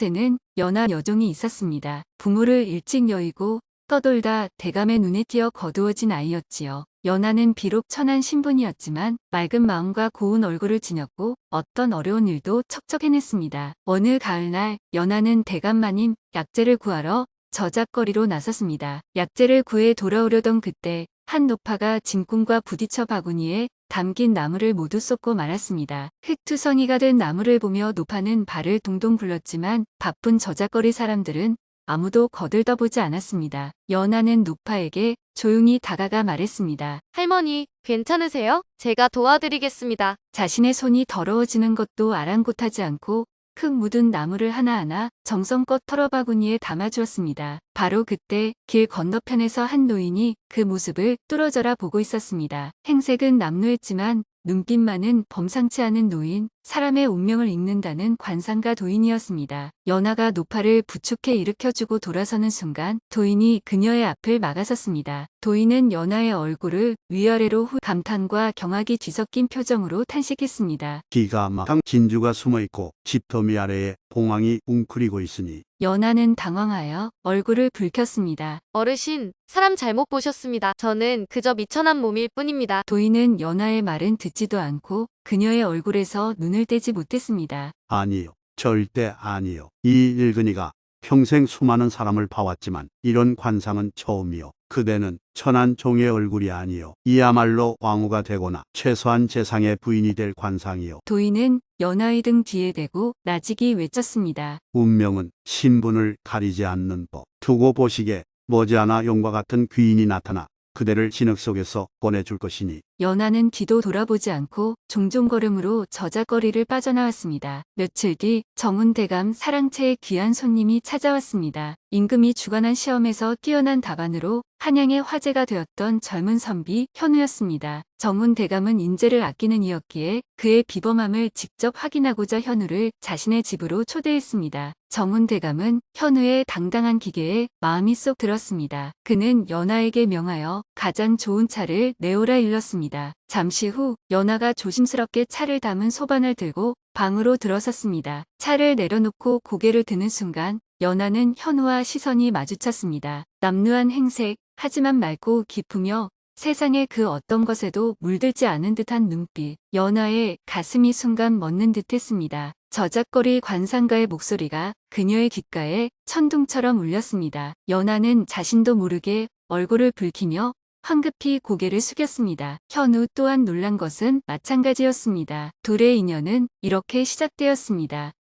때는 연하 여종이 있었습니다. 부모를 일찍 여의고 떠돌다 대감의 눈에 띄어 거두어진 아이였지요. 연하는 비록 천한 신분이었지만 맑은 마음과 고운 얼굴을 지녔고 어떤 어려운 일도 척척 해냈습니다. 어느 가을날 연하는 대감 마님 약재를 구하러 저작거리로 나섰습니다. 약재를 구해 돌아오려던 그때 한 노파가 진꿈과 부딪혀 바구니에 담긴 나무를 모두 쏟고 말았습니다. 흙투성이가 된 나무를 보며 노파는 발을 동동 굴렀지만 바쁜 저작거리 사람들은 아무도 거들떠보지 않았습니다. 연하는 노파에게 조용히 다가가 말했습니다. 할머니, 괜찮으세요? 제가 도와드리겠습니다. 자신의 손이 더러워지는 것도 아랑곳하지 않고 흙 묻은 나무를 하나하나 정성껏 털어 바구니에 담아주었습니다. 바로 그때 길 건너편에서 한 노인이 그 모습을 뚫어져라 보고 있었습니다. 행색은 남루했지만 눈빛만은 범상치 않은 노인, 사람의 운명을 읽는다는 관상가 도인이었습니다. 연하가 노파를 부축해 일으켜주고 돌아서는 순간 도인이 그녀의 앞을 막아섰습니다. 도인은 연하의 얼굴을 위아래로 후 감탄과 경악이 뒤섞인 표정으로 탄식했습니다. 기가 막힌 진주가 숨어 있고 집더미 아래에 봉황이 웅크리고 있으니 연하는 당황하여 얼굴을 붉혔습니다. 어르신, 사람 잘못 보셨습니다. 저는 그저 미천한 몸일 뿐입니다. 도인은 연하의 말은 듣지도 않고 그녀의 얼굴에서 눈을 떼지 못했습니다. 아니요 절대 아니요. 이 일근이가 평생 수많은 사람을 봐왔지만 이런 관상은 처음이요. 그대는 천한 종의 얼굴이 아니요. 이야말로 왕후가 되거나 최소한 재상의 부인이 될 관상이요. 도인은 연하의 등 뒤에 대고 나직이 외쳤습니다. 운명은 신분을 가리지 않는 법. 두고 보시게 머지않아 용과 같은 귀인이 나타나 그대를 진흙 속에서 꺼내줄 것이니 연하는 뒤도 돌아보지 않고 종종 걸음으로 저작거리를 빠져나왔습니다. 며칠 뒤 정운대감 사랑채의 귀한 손님이 찾아왔습니다. 임금이 주관한 시험에서 뛰어난 답안으로 한양의 화제가 되었던 젊은 선비 현우였습니다. 정운대감은 인재를 아끼는 이였기에 그의 비범함을 직접 확인하고자 현우를 자신의 집으로 초대했습니다. 정운대감은 현우의 당당한 기계에 마음이 쏙 들었습니다. 그는 연하에게 명하여 가장 좋은 차를 내오라 일렀습니다. 잠시 후 연하가 조심스럽게 차를 담은 소반을 들고 방으로 들어섰습니다. 차를 내려놓고 고개를 드는 순간 연하는 현우와 시선이 마주쳤습니다. 남루한 행색, 하지만 맑고 깊으며 세상의 그 어떤 것에도 물들지 않은 듯한 눈빛, 연하의 가슴이 순간 멎는 듯했습니다. 저작거리 관상가의 목소리가 그녀의 귓가에 천둥처럼 울렸습니다. 연하는 자신도 모르게 얼굴을 붉히며 황급히 고개를 숙였습니다. 현우 또한 놀란 것은 마찬가지였습니다. 둘의 인연은 이렇게 시작되었습니다.